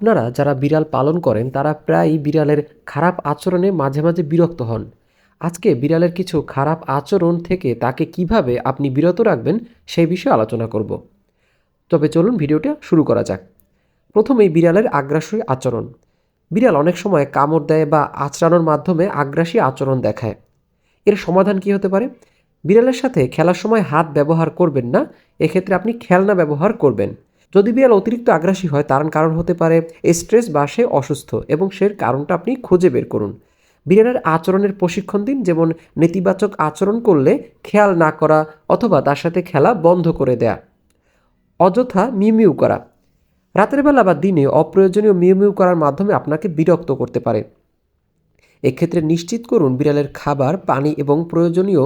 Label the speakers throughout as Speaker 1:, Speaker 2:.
Speaker 1: আপনারা যারা বিড়াল পালন করেন, তারা প্রায়ই বিড়ালের খারাপ আচরণে মাঝে মাঝে বিরক্ত হন। আজকে বিড়ালের কিছু খারাপ আচরণ থেকে তাকে কীভাবে আপনি বিরত রাখবেন, সেই বিষয়ে আলোচনা করব। তবে চলুন ভিডিওটা শুরু করা যাক। প্রথমেই বিড়ালের আগ্রাসী আচরণ। বিড়াল অনেক সময় কামড় দেয় বা আচরানোর মাধ্যমে আগ্রাসী আচরণ দেখায়। এর সমাধান কি হতে পারে? বিড়ালের সাথে খেলার সময় হাত ব্যবহার করবেন না, এক্ষেত্রে আপনি খেলনা ব্যবহার করবেন। যদি বিড়াল অতিরিক্ত আগ্রাসী হয়, তার কারণ হতে পারে স্ট্রেস বা সে অসুস্থ এবং সে কারণটা আপনি খুঁজে বের করুন। বিড়ালের আচরণের প্রশিক্ষণ দিন, যেমন নেতিবাচক আচরণ করলে খেয়াল না করা অথবা তার সাথে খেলা বন্ধ করে দেয়া। অযথা মিউমিউ করা। রাতের বেলা বা দিনে অপ্রয়োজনীয় মিউমিউ করার মাধ্যমে আপনাকে বিরক্ত করতে পারে। এক্ষেত্রে নিশ্চিত করুন, বিড়ালের খাবার, পানি এবং প্রয়োজনীয়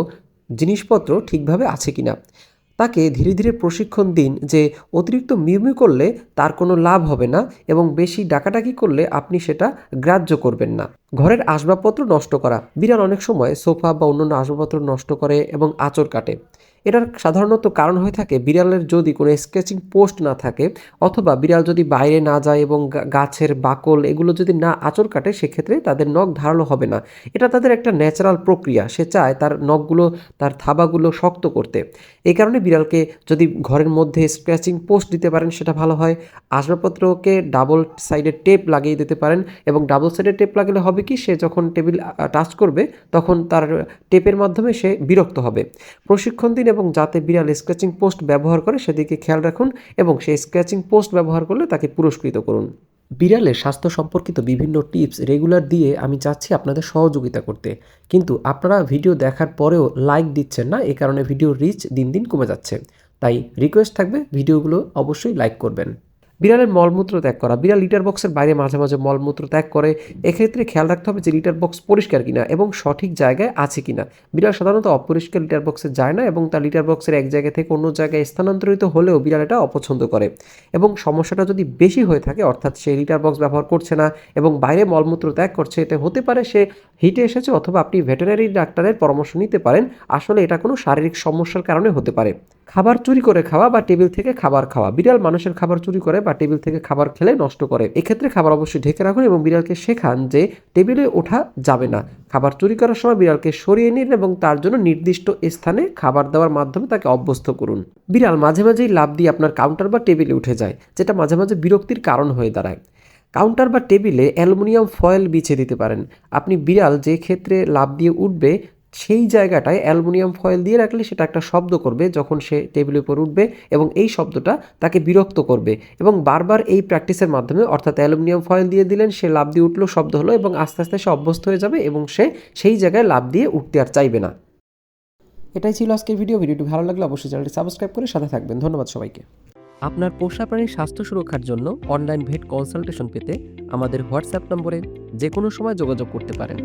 Speaker 1: জিনিসপত্র ঠিকভাবে আছে কিনা। তাকে ধীরে ধীরে প্রশিক্ষণ দিন যে অতিরিক্ত মিউমি করলে তার কোনো লাভ হবে না এবং বেশি ডাকাডাকি করলে আপনি সেটা গ্রাহ্য করবেন না। ঘরের আসবাবপত্র নষ্ট করা। বিড়াল অনেক সময় সোফা বা অন্যান্য আসবাবপত্র নষ্ট করে এবং আঁচড় কাটে। এটার সাধারণত কারণ হয়ে থাকে বিড়ালের যদি কোনো স্কেচিং পোস্ট না থাকে অথবা বিড়াল যদি বাইরে না যায় এবং গাছের বাকল এগুলো যদি না আঁচড় কাটে, সেক্ষেত্রে তাদের নখ ধারালো হবে না। এটা তাদের একটা ন্যাচারাল প্রক্রিয়া। সে চায় তার নখগুলো, তার থাবাগুলো শক্ত করতে। এই কারণে বিড়ালকে যদি ঘরের মধ্যে স্ক্র্যাচিং পোস্ট দিতে পারেন, সেটা ভালো হয়। আসবাবপত্রকে ডাবল সাইডে টেপ লাগিয়ে দিতে পারেন এবং ডাবল সাইডে টেপ লাগালে হবে কি, সে যখন টেবিল টাচ করবে, তখন তার টেপের মাধ্যমে সে বিরক্ত হবে। প্রশিক্ষণ দিন এবং যাতে বিড়াল স্ক্র্যাচিং পোস্ট ব্যবহার করে সেদিকে খেয়াল রাখুন এবং সেই স্ক্র্যাচিং পোস্ট ব্যবহার করলে তাকে পুরস্কৃত করুন। বিড়ালের স্বাস্থ্য সম্পর্কিত বিভিন্ন টিপস রেগুলার দিয়ে আমি চাচ্ছি আপনাদের সহযোগিতা করতে। কিন্তু আপনারা ভিডিও দেখার পরেও লাইক দিচ্ছেন না, এ কারণে ভিডিও রিচ দিন দিন কমে যাচ্ছে। তাই রিকোয়েস্ট থাকবে, ভিডিওগুলো অবশ্যই লাইক করবেন। বিড়ালের মলমূত্র ত্যাগ করা। বিড়াল লিটার বক্সের বাইরে মাঝে মাঝে মলমূত্র ত্যাগ করে, এক্ষেত্রে খেয়াল রাখতে হবে যে লিটার বক্স পরিষ্কার কিনা এবং সঠিক জায়গায় আছে কিনা। বিড়াল সাধারণত অপরিষ্কার লিটার বক্সে যায় না এবং তার লিটার বক্সের এক জায়গা থেকে অন্য জায়গায় স্থানান্তরিত হলেও বিড়াল এটা অপছন্দ করে। এবং সমস্যাটা যদি বেশি হয়ে থাকে, অর্থাৎ সে লিটার বক্স ব্যবহার করছে না এবং বাইরে মলমূত্র ত্যাগ করছে, এতে হতে পারে সে হিটে এসেছে অথবা আপনি ভেটেরিনারি ডাক্তারের পরামর্শ নিতে পারেন। আসলে এটা কোনো শারীরিক সমস্যার কারণে হতে পারে। খাবার চুরি করে খাওয়া বা টেবিল থেকে খাবার খাওয়া। বিড়াল মানুষের খাবার চুরি করে বা টেবিল থেকে খাবার খেলে নষ্ট করে। এক্ষেত্রে খাবার অবশ্যই ঢেকে রাখুন এবং বিড়ালকে শেখান যে টেবিলে ওঠা যাবে না। খাবার চুরি করার সময় বিড়ালকে সরিয়ে নিন এবং তার জন্য নির্দিষ্ট স্থানে খাবার দেওয়ার মাধ্যমে তাকে অভ্যস্ত করুন। বিড়াল মাঝে মাঝেই লাভ দিয়ে আপনার কাউন্টার বা টেবিলে উঠে যায়, যেটা মাঝে মাঝে বিরক্তির কারণ হয়ে দাঁড়ায়। কাউন্টার বা টেবিলে অ্যালুমিনিয়াম ফয়েল বিছিয়ে দিতে পারেন। আপনি বিড়াল যে ক্ষেত্রে লাভ দিয়ে উঠবে সেই জায়গাটায় অ্যালুমিনিয়াম ফয়েল দিয়ে রাখলে সেটা একটা শব্দ করবে যখন সে টেবিলের উপর উঠবে এবং এই শব্দটা তাকে বিরক্ত করবে এবং বারবার এই প্র্যাকটিসের মাধ্যমে অর্থাৎ অ্যালুমিনিয়াম ফয়েল দিয়ে দিলেন, সে লাভ দিয়ে উঠল, শব্দ হলো এবং আস্তে আস্তে সে অভ্যস্ত হয়ে যাবে এবং সে সেই জায়গায় লাভ দিয়ে উঠতে আর চাইবে না। এটাই ছিল আজকের ভিডিও। ভিডিওটি ভালো লাগলে অবশ্যই চ্যানেলটি সাবস্ক্রাইব করে সাথে থাকবেন। ধন্যবাদ সবাইকে। আপনার পোষা প্রাণীর স্বাস্থ্য সুরক্ষার জন্য অনলাইন ভেট কনসালটেশন পেতে আমাদের হোয়াটসঅ্যাপ নম্বরে যে কোনো সময় যোগাযোগ করতে পারেন।